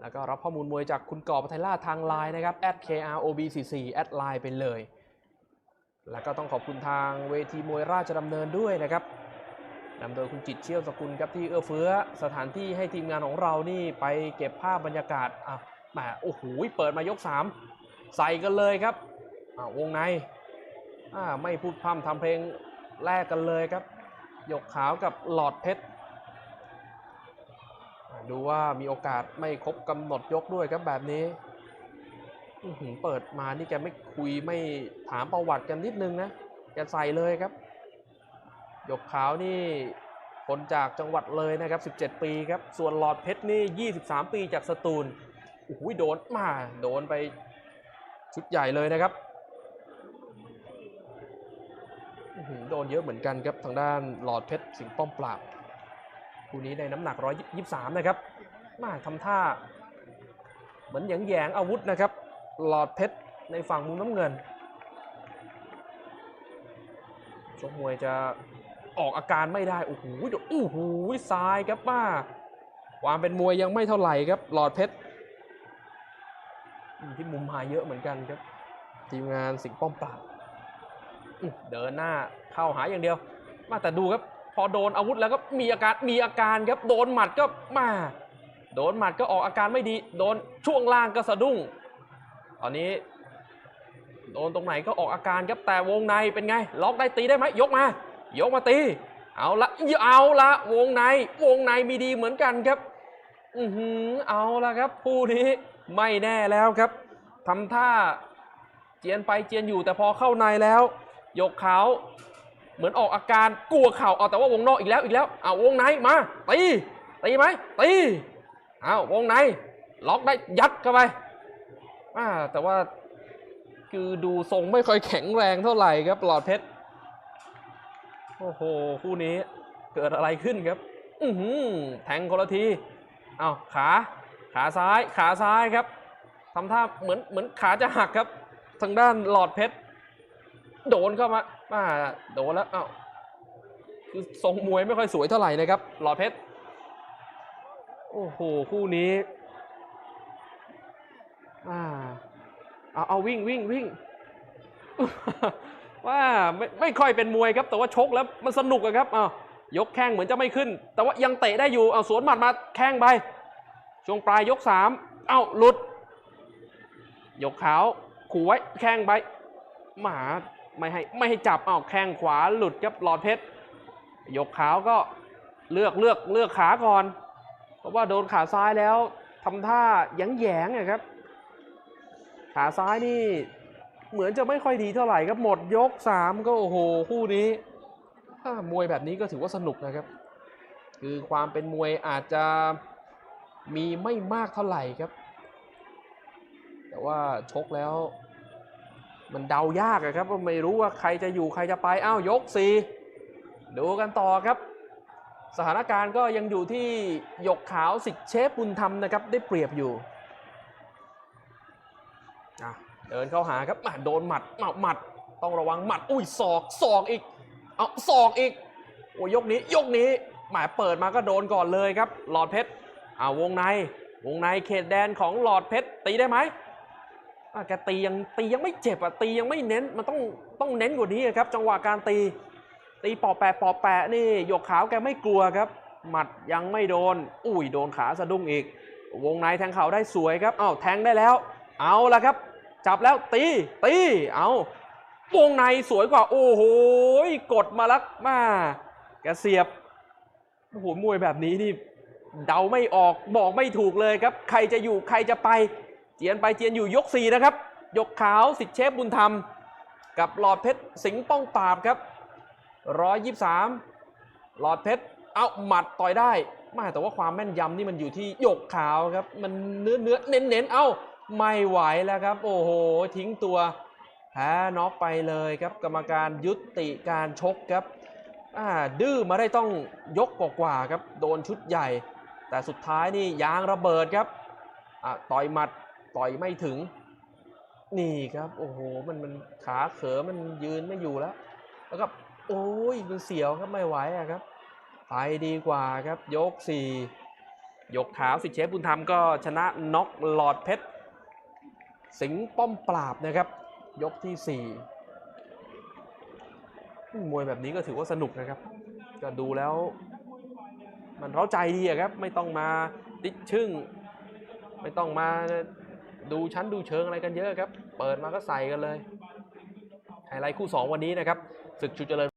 แล้วก็รับข้อมูลมวยจากคุณก่อปไทยล่าทางไลน์นะครับ @krob44 แอดไลน์ไปเลย แล้วก็ต้องขอบคุณทางเวทีมวยราชดำเนินด้วยนะครับนำโดยคุณจิตเชี่ยวสกุลครับที่เอื้อเฟื้อสถานที่ให้ทีมงานของเรานี่ไปเก็บภาพบรรยากาศอะแหมโอ้โหเปิดมายก 3 ใส่กันเลยครับอะวงในอ่าไม่พูดพร่ำทำเพลงแรกกันเลยครับหยกขาวกับหลอดเพชร ดูว่ามีโอกาสไม่ครบกำหนดยกด้วยครับแบบนี้เปิดมานี่แกไม่คุยไม่ถามประวัติกันนิดนึงนะแกใส่เลยครับหยกขาวนี่คนจากจังหวัดเลยนะครับ 17 ปีครับ ส่วนหลอดเพชรนี่ 23 ปีจากสตูลโอ้โหโดนมา โดนไปชุดใหญ่เลยนะครับโดนเยอะเหมือนกันครับทางด้านหลอดเพชรสิงป้อมปราบ คู่นี้ในน้ำหนัก 123 นะครับ มาทำท่า เหมือนแยงอาวุธนะครับ หลอดเพชรในฝั่งมุมน้ำเงินชกมวยจะออกอาการไม่ได้ โอ้โหดูโอ้โหซ้ายครับป้าความเป็นมวยยังไม่เท่าไหร่ครับ หลอดเพชรที่มุมหายเยอะเหมือนกันครับ ทีมงานสิงป้อมปราบเดินหน้าเข้าหาอย่างเดียว มาแต่ดูครับ พอโดนอาวุธแล้วก็มีอาการมีอาการครับโดนหมัดก็มา โดนหมัดก็ออกอาการไม่ดี โดนช่วงล่างก็สะดุ้งตอนนี้ โดนตรงไหนก็ออกอาการครับแต่วงในเป็นไง ล็อกได้ตีได้ไหมยกมา ยกมาตี เอาละเอาละวงในวงในมีดีเหมือนกันครับ อือหือเอาละครับคู่นี้ไม่แน่แล้วครับทำท่าเจียนไปเจียนอยู่แต่พอเข้าในแล้ว ยกเขา เหมือนออกอาการกลัวเข่าเอาแต่ว่าวงนอกอีกแล้วอีกแล้วเอาวงในมาตีตีไหมตีเอาวงในล็อกได้ยัดเข้าไปอ่าแต่ว่าคือดูทรงไม่ค่อยแข็งแรงเท่าไหร่ครับหลอดเพชรโอ้โหคู่นี้เกิดอะไรขึ้นครับ อือหือแทงคนละทีเอาขาขาซ้ายขาซ้ายครับทำท่าเหมือนเหมือนขาจะหักครับ ทางด้านหลอดเพชร โดนเข้ามาอ่าโดนแล้ว เอ้า คือทรงมวยไม่ค่อยสวยเท่าไหร่นะครับ หลอดเพชร โอ้โห คู่นี้อ่าเอาเอาวิ่งวิ่งวิ่ง ว่าไม่ไม่ค่อยเป็นมวยครับ แต่ว่าชกแล้วมันสนุกอะครับอ้าวยกแข้งเหมือนจะไม่ขึ้น แต่ว่ายังเตะได้อยู่ เอาสวนหมัดมาแข้งไป ช่วงปลายยกสาม เอ้าหลุด ยกขาวขู่ไว้แข้งไปหมา ไม่ให้ไม่ให้จับเอาแข้งขวาหลุดครับหลอดเพชรยกขาวก็เลือกเลือกเลือกขาก่อน เพราะว่าโดนขาซ้ายแล้วทำท่าแยงแยงๆอะครับ ขาซ้ายนี่เหมือนจะไม่ค่อยดีเท่าไหร่ครับหมดยกสามก็โอ้โหคู่นี้ถ้ามวยแบบนี้ก็ถือว่าสนุกนะครับ คือความเป็นมวยอาจจะมีไม่มากเท่าไหร่ครับ แต่ว่าชกแล้ว มันเดายากอะครับว่าไม่รู้ว่าใครจะอยู่ใครจะไปอ้าวยกสี่ดูกันต่อครับ สถานการณ์ก็ยังอยู่ที่หยกขาวสิทธิ์เชฟบุญธรรมนะครับ ได้เปรียบอยู่เดินเข้าหาครับโดนหมัดหมัดหมัดต้องระวังหมัด อุ้ยศอกศอกอีกเอาศอกอีกโอ้ยยกนี้ยกนี้หมายเปิดมาก็โดนก่อนเลยครับ หลอดเพชรอ่าวงในวงในเขตแดนของหลอดเพชรตีได้ไหม แกตียังตียังไม่เจ็บอะตียังไม่เน้นมันต้องต้องเน้นกว่านี้ครับ จังหวะการตี ตีปอบแปะปอบแปะนี่หยกขาวแกไม่กลัวครับ หมัดยังไม่โดน อุ้ยโดนขาสะดุ้งอีก วงในแทงเข่าได้สวยครับอ้าวแทงได้แล้ว เอาละครับ จับแล้วตีตีเอาวงในสวยกว่า โอ้โหกดมาล้วมาแกเสียบโอ้โหมวยแบบนี้นี่เดาไม่ออกบอกไม่ถูกเลยครับ ใครจะอยู่ใครจะไป เจียนไปเจียนอยู่ยกสี่นะครับ ยกขาวสิทธิเชฟบุญธรรม กับหลอดเพชรสิงห์ป้องปราบครับร้อยยี่สามหลอดเพชรเอาหมัดต่อยได้ไม่แต่ว่าความแม่นยำนี่มันอยู่ที่ยกขาวครับ มันเนื้อเนื้อเน้นเน้นเอ้าไม่ไหวแล้วครับ โอ้โห ทิ้งตัวแพ้น็อกไปเลยครับ กรรมการยุติการชกครับดื้อมาได้ต้องยกกว่าครับ โดนชุดใหญ่ แต่สุดท้ายนี่ยางระเบิดครับต่อยหมัด ต่อยไม่ถึง นี่ครับ โอ้โห มันมันขาเขอมันยืนไม่อยู่แล้ว แล้วก็โอ้ยมันเสียวครับไม่ไหวอะครับ ไปดีกว่าครับ ยกสี่ยกขาสิทธิเชฟบุญธรรมก็ชนะน็อกหลอดเพชร สิงป้อมปราบนะครับ ยกที่4มวยแบบนี้ก็ถือว่าสนุกนะครับ ก็ดูแล้ว มันเร้าใจดีครับ ไม่ต้องมาติดชึ่ง ไม่ต้องมา ดูชั้นดูเชิงอะไรกันเยอะครับ เปิดมาก็ใส่กันเลยไฮไลท์คู่ 2 วันนี้นะครับศึกชุดเจริญ